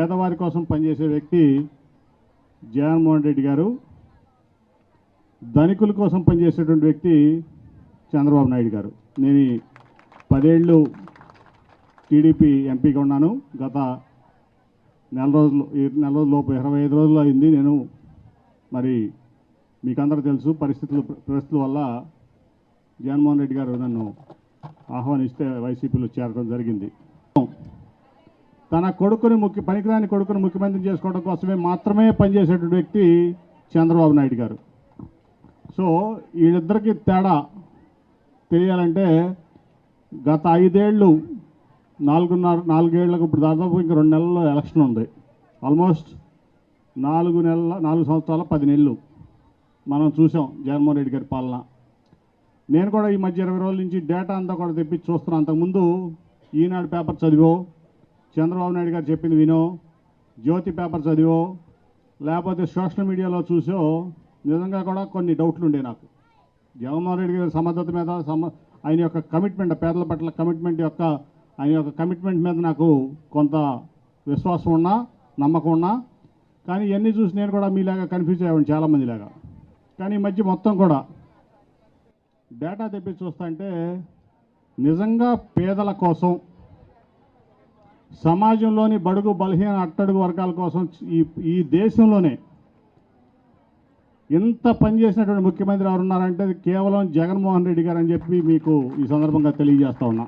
పేదవారి కోసం పనిచేసే వ్యక్తి జగన్మోహన్ రెడ్డి గారు ధనికుల కోసం పనిచేసేటువంటి వ్యక్తి చంద్రబాబు నాయుడు గారు. నేను పదేళ్ళు టీడీపీ ఎంపీగా ఉన్నాను. గత నెల రోజులు నెల రోజుల లోపు ఇరవై ఐదు రోజులు అయింది. నేను మరి మీకందరూ తెలుసు పరిస్థితులు పరిస్థితుల వల్ల జగన్మోహన్ రెడ్డి గారు నన్ను ఆహ్వానిస్తే వైసీపీలో చేరడం జరిగింది. తన కొడుకుని ముఖ్య పనికిరాని కొడుకుని ముఖ్యమంత్రి చేసుకోవడం కోసమే మాత్రమే పనిచేసేటువంటి వ్యక్తి చంద్రబాబు నాయుడు గారు. సో వీళ్ళిద్దరికి తేడా తెలియాలంటే గత ఐదేళ్ళు నాలుగున్నర నాలుగేళ్ళకు ఇప్పుడు దాదాపు ఇంక రెండు నెలల్లో ఎలక్షన్ ఉంది. ఆల్మోస్ట్ నాలుగు నెలల నాలుగు సంవత్సరాల పది నెలలు మనం చూసాం జగన్మోహన్ రెడ్డి గారి పాలన. నేను కూడా ఈ మధ్య ఇరవై రోజుల నుంచి డేటా అంతా కూడా తెప్పించి చూస్తున్నాను అంతకుముందు ఈనాడు పేపర్ చదివో చంద్రబాబు నాయుడు గారు చెప్పింది వినో. జ్యోతి పేపర్ చదివో లేకపోతే సోషల్ మీడియాలో చూసో నిజంగా కూడా కొన్ని డౌట్లు ఉండే నాకు. జగన్మోహన్ రెడ్డి గారి సమర్థత మీద సమ ఆయన యొక్క కమిట్మెంట్ పేదల పట్ల కమిట్మెంట్ యొక్క ఆయన యొక్క కమిట్మెంట్ మీద నాకు కొంత విశ్వాసం ఉన్నా నమ్మకం ఉన్నా. కానీ ఇవన్నీ చూసి నేను కూడా మీలాగా కన్ఫ్యూజ్ అయ్యాను చాలామందిలాగా. కానీ ఈ మధ్య మొత్తం కూడా డేటా తెప్పి చూస్తుంటే నిజంగా పేదల కోసం సమాజంలోని బడుగు బలహీన అట్టడుగు వర్గాల కోసం ఈ ఈ దేశంలోనే ఎంత పనిచేసినటువంటి ముఖ్యమంత్రి ఎవరు ఉన్నారంటే కేవలం జగన్మోహన్ రెడ్డి గారు అని చెప్పి మీకు ఈ సందర్భంగా తెలియజేస్తా ఉన్నా.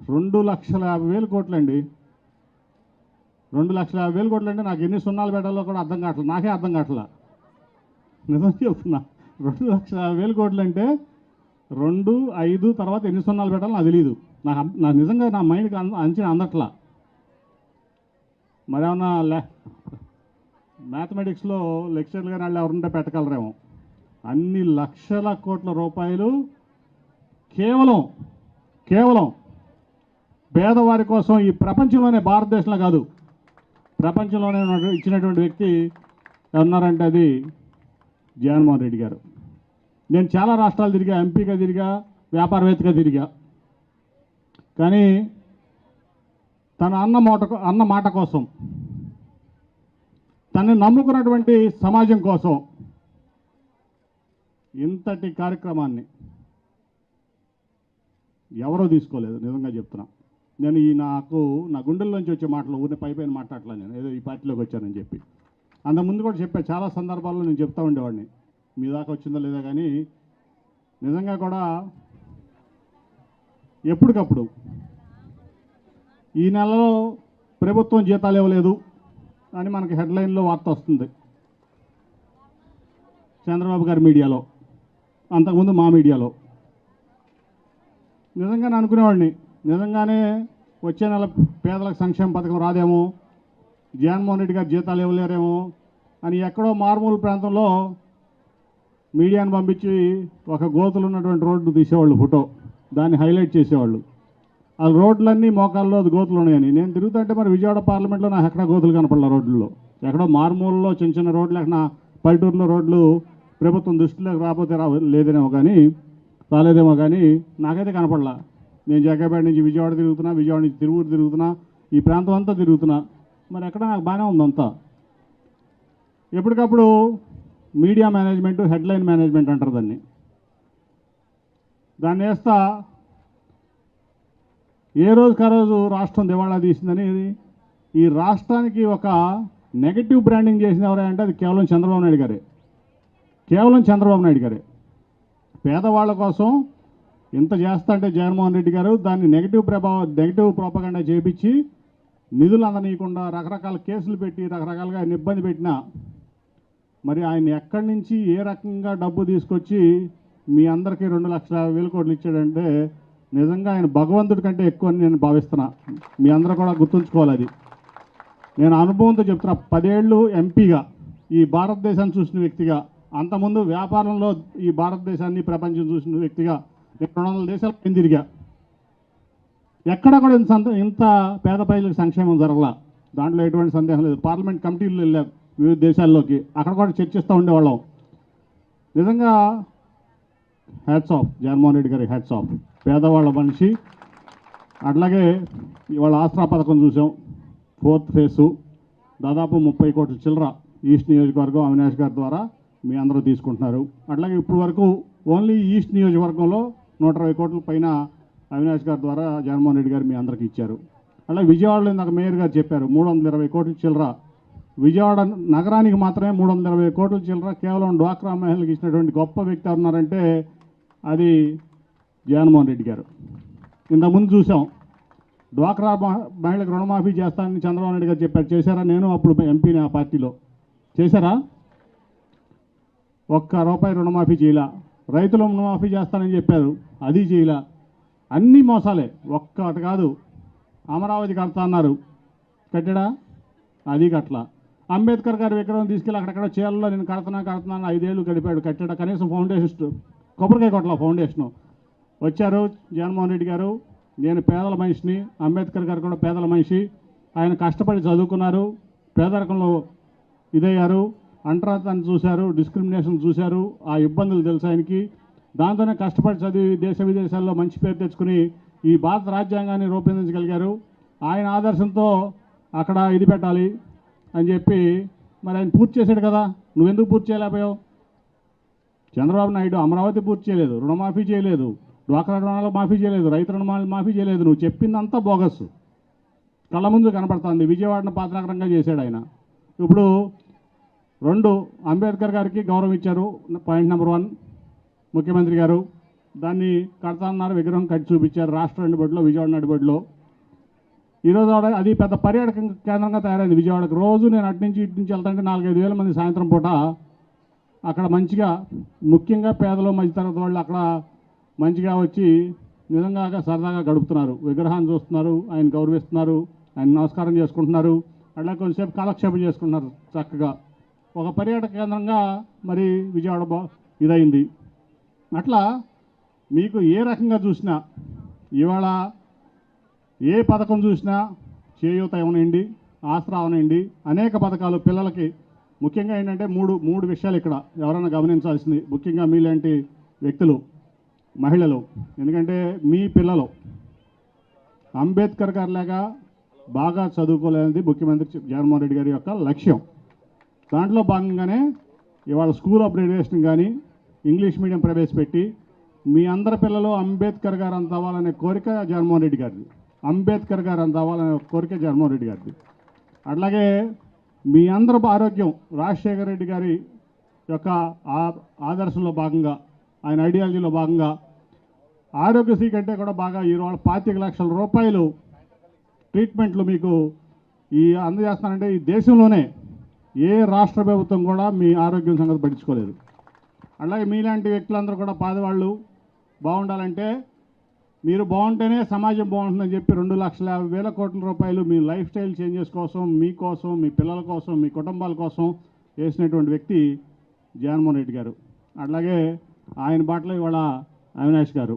రెండు లక్షల యాభై వేలు కోట్లండి. రెండు లక్షల యాభై వేలు కోట్లంటే నాకు ఎన్ని సున్నాలు పెట్టాలో కూడా అర్థం కావట్లేదు. నాకే అర్థం కావట్లా. నిజం చెప్తున్నా. రెండు లక్షల యాభై వేలు కోట్లు అంటే రెండు ఐదు తర్వాత ఎన్ని సున్నాలు పెట్టాలో నాకు తెలియదు నాకు నాకు నిజంగా నా మైండ్కి అం- అంచనా అందట్లా? మరేమన్నా లే మ్యాథమెటిక్స్లో లెక్చర్లు కానీ వాళ్ళు ఎవరుంటే పెట్టగలరేమో. అన్ని లక్షల కోట్ల రూపాయలు కేవలం కేవలం పేదవారి కోసం ఈ ప్రపంచంలోనే భారతదేశంలో కాదు. ప్రపంచంలోనే ఇచ్చినటువంటి వ్యక్తి ఉన్నారంటే అది జగన్మోహన్ రెడ్డి గారు. నేను చాలా రాష్ట్రాలు తిరిగా ఎంపీగా తిరిగా వ్యాపారవేత్తగా తిరిగా. కానీ తన అన్న మాట అన్న మాట కోసం తనని నమ్ముకున్నటువంటి సమాజం కోసం ఇంతటి కార్యక్రమాన్ని ఎవరో తీసుకోలేదు నిజంగా చెప్తున్నా. నేను ఈ నాకు నా గుండెల్లోంచి వచ్చే మాటలు ఊరిని పై పైన మాట్లాడలే నేను ఏదో ఈ పార్టీలోకి వచ్చానని చెప్పి. అంతకుముందు కూడా చెప్పా చాలా సందర్భాల్లో నేను చెప్తా ఉండేవాడిని. మీ దాకా వచ్చిందో లేదో కానీ నిజంగా కూడా ఎప్పటికప్పుడు. ఈ నెలలో ప్రభుత్వం జీతాలు ఇవ్వలేదు అని మనకి హెడ్లైన్లో వార్త వస్తుంది. చంద్రబాబు గారి మీడియాలో అంతకుముందు మా మీడియాలో. నిజంగానే అనుకునేవాడిని నిజంగానే వచ్చే నెల పేదలకు సంక్షేమ పథకం రాదేమో జగన్మోహన్ రెడ్డి గారు జీతాలు ఇవ్వలేరేమో అని ఎక్కడో మారుమూల ప్రాంతంలో మీడియాను పంపించి ఒక గోతులు ఉన్నటువంటి రోడ్డు తీసేవాళ్ళు ఫోటో. దాన్ని హైలైట్ చేసేవాళ్ళు. ఆ రోడ్లన్నీ మోకాల్లో అది గోతులు ఉన్నాయని. నేను తిరుగుతుంటే మరి విజయవాడ పార్లమెంట్లో నాకు ఎక్కడ గోతులు కనపడలే రోడ్లలో. ఎక్కడో మారుమూలలో చిన్న చిన్న రోడ్లు ఎక్కడ పల్లెటూరులో రోడ్లు ప్రభుత్వం దృష్టిలోకి రాకపోతే రా లేదేమో కానీ రాలేదేమో కానీ నాకైతే కనపడలా. నేను జగ్గపేట నుంచి విజయవాడ తిరుగుతున్నా విజయవాడ నుంచి తిరువురు తిరుగుతున్నా ఈ ప్రాంతం అంతా తిరుగుతున్నా. మరి ఎక్కడ నాకు బాగానే ఉందంతా ఎప్పటికప్పుడు మీడియా మేనేజ్మెంట్ హెడ్లైన్ మేనేజ్మెంట్ అంటారు దాన్ని. దాన్ని వేస్తా. ఏ రోజుకి ఆ రోజు రాష్ట్రం దివాళా తీసిందని ఈ రాష్ట్రానికి ఒక నెగటివ్ బ్రాండింగ్ చేసిన ఎవరంటే అది కేవలం చంద్రబాబు నాయుడు గారే. కేవలం చంద్రబాబు నాయుడు గారే. పేదవాళ్ళ కోసం ఇంత చేస్తా అంటే జగన్మోహన్ రెడ్డి గారు దాన్ని నెగిటివ్ ప్రభావం నెగిటివ్ ప్రోపగండా చేపించి నిధులు అందనీయకుండా రకరకాల కేసులు పెట్టి రకరకాలుగా ఆయన ఇబ్బంది పెట్టినా మరి ఆయన ఎక్కడి నుంచి ఏ రకంగా డబ్బు తీసుకొచ్చి మీ అందరికీ రెండు లక్షల యాభై కోట్లు ఇచ్చాడంటే నిజంగా ఆయన భగవంతుడి కంటే ఎక్కువ అని నేను భావిస్తున్నా. మీ అందరూ కూడా గుర్తుంచుకోవాలి అది. నేను అనుభవంతో చెప్తున్నా పదేళ్ళు ఎంపీగా ఈ భారతదేశాన్ని చూసిన వ్యక్తిగా అంతకుముందు వ్యాపారంలో ఈ భారతదేశాన్ని ప్రపంచం చూసిన వ్యక్తిగా నేను రెండు వందల దేశాలు నేను తిరిగా. ఎక్కడ కూడా ఇంత ఇంత పేద ప్రజలకు సంక్షేమం జరగలా. దాంట్లో ఎటువంటి సందేహం లేదు. పార్లమెంట్ కమిటీలు వెళ్ళాం వివిధ దేశాల్లోకి. అక్కడ కూడా చర్చిస్తూ ఉండేవాళ్ళం. నిజంగా హ్యాట్స్ ఆఫ్ జగన్మోహన్ రెడ్డి గారి హ్యాట్స్ ఆఫ్ పేదవాళ్ళ మనిషి. అట్లాగే ఇవాళ ఆసరా పథకం చూసాం. ఫోర్త్ ఫేసు దాదాపు ముప్పై కోట్ల చిల్లర ఈస్ట్ నియోజకవర్గం అవినాష్ గారి ద్వారా మీ అందరూ తీసుకుంటున్నారు. అట్లాగే ఇప్పటి వరకు ఓన్లీ ఈస్ట్ నియోజకవర్గంలో నూట ఇరవై కోట్ల పైన అవినాష్ గారి ద్వారా జగన్మోహన్ రెడ్డి గారు మీ అందరికి ఇచ్చారు. అలాగే విజయవాడలో ఇందాక మేయర్ గారు చెప్పారు మూడు వందల ఇరవై కోట్ల చిల్లర. విజయవాడ నగరానికి మాత్రమే మూడు వందల ఇరవై కోట్ల చిల్లర. కేవలం డ్వాక్రా మహిళలకు ఇచ్చినటువంటి గొప్ప వ్యక్తి ఉన్నారంటే అది జగన్మోహన్ రెడ్డి గారు. ఇంతకుముందు చూసాం. డ్వాక్రా మహిళలకు రుణమాఫీ చేస్తానని చంద్రబాబు నాయుడు గారు చెప్పారు. చేశారా? నేను అప్పుడు ఎంపీని ఆ పార్టీలో. చేశారా? ఒక్క రూపాయి రుణమాఫీ చేయలా. రైతులు రుణమాఫీ చేస్తానని చెప్పారు. అది చేయలా. అన్ని మోసాలే. ఒక్కటి కాదు. అమరావతి కడతా అన్నారు. కట్టడా? అది కట్టలా. అంబేద్కర్ గారి విగ్రహం తీసుకెళ్ళి అక్కడక్కడ చీరల్లో నేను కడుతున్నా కడుతున్నాను ఐదేళ్ళు గడిపాడు. కట్టడా? కనీసం ఫౌండేషన్ కొబ్బరికాయ కొట్ల ఫౌండేషను. వచ్చారు జగన్మోహన్ రెడ్డి గారు. నేను పేదల మనిషిని అంబేద్కర్ గారు కూడా పేదల మనిషి. ఆయన కష్టపడి చదువుకున్నారు. పేదరికంలో ఇదయ్యారు. అంటరాతాన్ని చూశారు డిస్క్రిమినేషన్ చూశారు. ఆ ఇబ్బందులు తెలుసు ఆయనకి. దాంతోనే కష్టపడి చదివి దేశ విదేశాల్లో మంచి పేరు తెచ్చుకుని ఈ భారత రాజ్యాంగాన్ని రూపొందించగలిగారు. ఆయన ఆదర్శంతో అక్కడ ఇది పెట్టాలి అని చెప్పి మరి ఆయన పూర్తి చేశాడు కదా. నువ్వెందుకు పూర్తి చేయలేకపోయావు? చంద్రబాబు నాయుడు అమరావతి పూర్తి చేయలేదు రుణమాఫీ చేయలేదు డ్వాక్రా రుణాలు మాఫీ చేయలేదు రైతు రుణమాలు మాఫీ చేయలేదు నువ్వు చెప్పిందంతా బోగస్. కళ్ళ ముందు కనపడుతుంది విజయవాడను పాత్రాకరంగా చేశాడు ఆయన. ఇప్పుడు రెండు అంబేద్కర్ గారికి గౌరవం ఇచ్చారు పాయింట్ నెంబర్ వన్ ముఖ్యమంత్రి గారు. దాన్ని కడతానన్నారు విగ్రహం కట్టి చూపించారు రాష్ట్ర నడిబడిలో విజయవాడ నడిబడిలో ఈరోజు ఆడ అది పెద్ద పర్యాటక కేంద్రంగా తయారైంది విజయవాడకు. రోజు నేను అటు నుంచి ఇటు నుంచి వెళ్తాంటే నాలుగైదు వేల మంది సాయంత్రం పూట అక్కడ మంచిగా ముఖ్యంగా పేదలు మధ్యతరగతి వాళ్ళు అక్కడ మంచిగా వచ్చి నిజంగా సరదాగా గడుపుతున్నారు. విగ్రహాన్ని చూస్తున్నారు ఆయన గౌరవిస్తున్నారు ఆయన నమస్కారం చేసుకుంటున్నారు. అట్లా కొంచెంసేపు కాలక్షేపం చేసుకుంటున్నారు చక్కగా. ఒక పర్యాటక కేంద్రంగా మరి విజయవాడ బా ఇదైంది. అట్లా మీకు ఏ రకంగా చూసినా ఇవాళ ఏ పథకం చూసినా చేయూత అవనండి ఆసరా అవనండి అనేక పథకాలు పిల్లలకి ముఖ్యంగా ఏంటంటే మూడు మూడు విషయాలు ఇక్కడ ఎవరైనా గమనించాల్సింది. ముఖ్యంగా మీలాంటి వ్యక్తులు మహిళలు ఎందుకంటే మీ పిల్లలు అంబేద్కర్ గారు లాగా బాగా చదువుకోలేనిది ముఖ్యమంత్రి జగన్మోహన్ రెడ్డి గారి యొక్క లక్ష్యం. దాంట్లో భాగంగానే ఇవాళ స్కూల్ ఆఫ్ గ్రాడ్యుయేషన్ కానీ ఇంగ్లీష్ మీడియం ప్రవేశపెట్టి మీ అందరి పిల్లలు అంబేద్కర్ గారు అంత అవ్వాలనే కోరిక జగన్మోహన్ రెడ్డి గారిది. అంబేద్కర్ గారు అంత అవ్వాలనే కోరిక జగన్మోహన్ రెడ్డి గారిది. అట్లాగే మీ అందరూ ఆరోగ్యం రాజశేఖర రెడ్డి గారి యొక్క ఆదర్శంలో భాగంగా ఆయన ఐడియాలజీలో భాగంగా ఆరోగ్యశ్రీ కంటే కూడా బాగా ఈరోజు పాతిక లక్షల రూపాయలు ట్రీట్మెంట్లు మీకు ఈ అందజేస్తానంటే ఈ దేశంలోనే ఏ రాష్ట్ర ప్రభుత్వం కూడా మీ ఆరోగ్యం సంగతి పట్టించుకోలేదు. అలాగే మీలాంటి వ్యక్తులందరూ కూడా పాదవాళ్ళు బాగుండాలంటే మీరు బాగుంటేనే సమాజం బాగుంటుందని చెప్పి రెండు లక్షల యాభై వేల కోట్ల రూపాయలు మీ లైఫ్ స్టైల్ చేంజెస్ కోసం మీకోసం మీ పిల్లల కోసం మీ కుటుంబాల కోసం వేసినటువంటి వ్యక్తి జగన్మోహన్ రెడ్డి గారు. అట్లాగే ఆయన బాటలో ఇవాళ అవినాష్ గారు.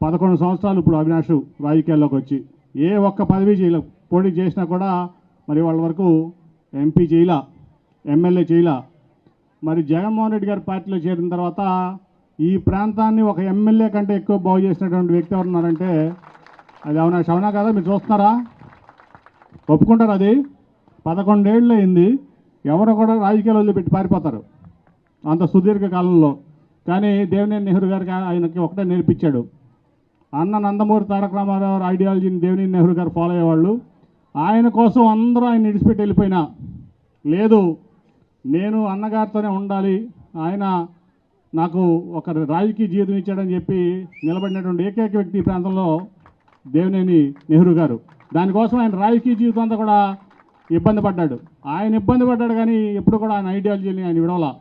పదకొండు సంవత్సరాలు ఇప్పుడు అవినాష్ రాజకీయాల్లోకి వచ్చి ఏ ఒక్క పదవి చేయలే పోటీ చేసినా కూడా మరి వాళ్ళ వరకు ఎంపీ చేయలా ఎమ్మెల్యే చేయలా. మరి జగన్మోహన్ రెడ్డి గారి పార్టీలో చేరిన తర్వాత ఈ ప్రాంతాన్ని ఒక ఎమ్మెల్యే కంటే ఎక్కువ బాగు చేసినటువంటి వ్యక్తి ఎవరున్నారంటే అది అవునా శవనా కదా? మీరు చూస్తున్నారా? ఒప్పుకుంటారు అది? పదకొండేళ్ళు అయింది. ఎవరు కూడా రాజకీయాలు వదిలిపెట్టి పారిపోతారు. అంత సుదీర్ఘ కాలంలో. కానీ దేవినేని నెహ్రూ గారికి ఆయనకి ఒకటే నేర్పించాడు. అన్న నందమూరి తారక రామారావు ఐడియాలజీని దేవినేని నెహ్రూ గారు ఫాలో అయ్యేవాళ్ళు. ఆయన కోసం అందరూ ఆయన విడిచిపెట్టి వెళ్ళిపోయినా. లేదు నేను అన్నగారితోనే ఉండాలి. ఆయన నాకు ఒక రాజకీయ జీవితం ఇచ్చాడని చెప్పి నిలబడినటువంటి ఏకైక వ్యక్తి ఈ ప్రాంతంలో దేవినేని నెహ్రూ గారు. దానికోసం ఆయన రాజకీయ జీవితం అంతా కూడా ఇబ్బంది పడ్డాడు. ఆయన ఇబ్బంది పడ్డాడు కానీ ఎప్పుడు కూడా ఆయన ఐడియాలజీని ఆయన విడవల.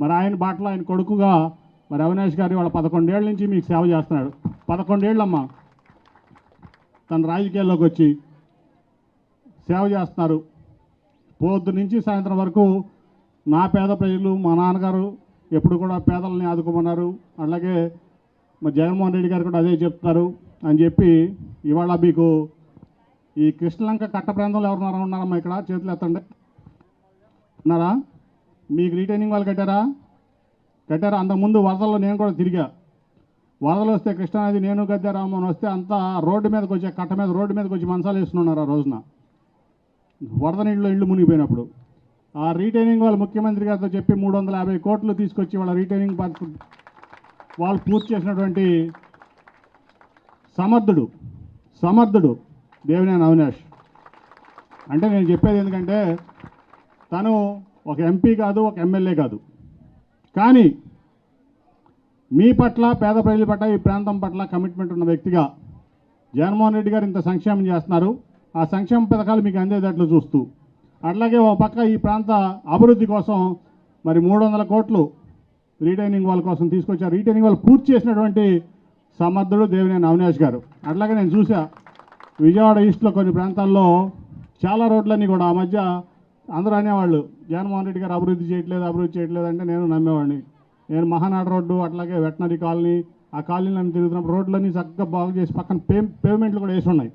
మరి ఆయన బాటలో ఆయన కొడుకుగా మరి అవినాష్ గారు వాళ్ళ పదకొండేళ్ళ నుంచి మీకు సేవ చేస్తున్నాడు. పదకొండేళ్ళమ్మా తన రాజకీయాల్లోకి వచ్చి సేవ చేస్తున్నారు. పొద్దు నుంచి సాయంత్రం వరకు నా పేద ప్రజలు మా నాన్నగారు ఎప్పుడు కూడా పేదలని ఆదుకోమన్నారు. అలాగే మా జగన్మోహన్ రెడ్డి గారు కూడా అదే చెప్తున్నారు అని చెప్పి ఇవాళ మీకు ఈ కృష్ణలంక కట్ట ప్రాంతంలో ఎవరున్నారా? ఉన్నారమ్మా ఇక్కడ చేతులు ఎత్తండి. ఉన్నారా? మీకు రీటైనింగ్ వాళ్ళు కట్టారా? కట్టారా? అంతకుముందు వరదల్లో నేను కూడా తిరిగా. వరదలు వస్తే కృష్ణానది నేను గద్దారామని వస్తే అంతా రోడ్డు మీదకి వచ్చి కట్ట మీద రోడ్డు మీదకి వచ్చి మంచాలు వేసుకున్నారు ఆ రోజున. వరద నీళ్ళు ఇళ్ళు మునిగిపోయినప్పుడు. ఆ రీటైనింగ్ వాళ్ళు ముఖ్యమంత్రి గారితో చెప్పి మూడు వందల యాభై కోట్లు తీసుకొచ్చి వాళ్ళ రీటైనింగ్ పార్క్ వాళ్ళు పూర్తి చేసినటువంటి సమర్థుడు సమర్థుడు దేవినేని అవినాష్. అంటే నేను చెప్పేది ఎందుకంటే తను ఒక ఎంపీ కాదు ఒక ఎమ్మెల్యే కాదు. కానీ మీ పట్ల పేద ప్రజల పట్ల ఈ ప్రాంతం పట్ల కమిట్మెంట్ ఉన్న వ్యక్తిగా జగన్మోహన్ రెడ్డి గారు ఇంత సంక్షేమం చేస్తున్నారు. ఆ సంక్షేమ పథకాలు మీకు అందేటట్లు చూస్తూ అట్లాగే ఒక పక్క ఈ ప్రాంత అభివృద్ధి కోసం మరి మూడు వందల కోట్లు రీటైనింగ్ వాళ్ళ కోసం తీసుకొచ్చారు. రీటైనింగ్ వాళ్ళు పూర్తి చేసినటువంటి సమర్థుడు దేవినేని అవినాష్ గారు. అట్లాగే నేను చూసా విజయవాడ ఈస్ట్లో కొన్ని ప్రాంతాల్లో చాలా రోడ్లన్నీ కూడా ఆ మధ్య అందరూ అనేవాళ్ళు జగన్మోహన్ రెడ్డి గారు అభివృద్ధి చేయట్లేదు అభివృద్ధి చేయట్లేదు అంటే నేను నమ్మేవాడిని. నేను మహానాడు రోడ్డు అట్లాగే వెటనరీ కాలనీ ఆ కాలనీలను తిరుగుతున్నప్పుడు రోడ్లన్నీ చక్కగా బాగు చేసి పక్కన పే పేమెంట్లు కూడా వేసి ఉన్నాయి.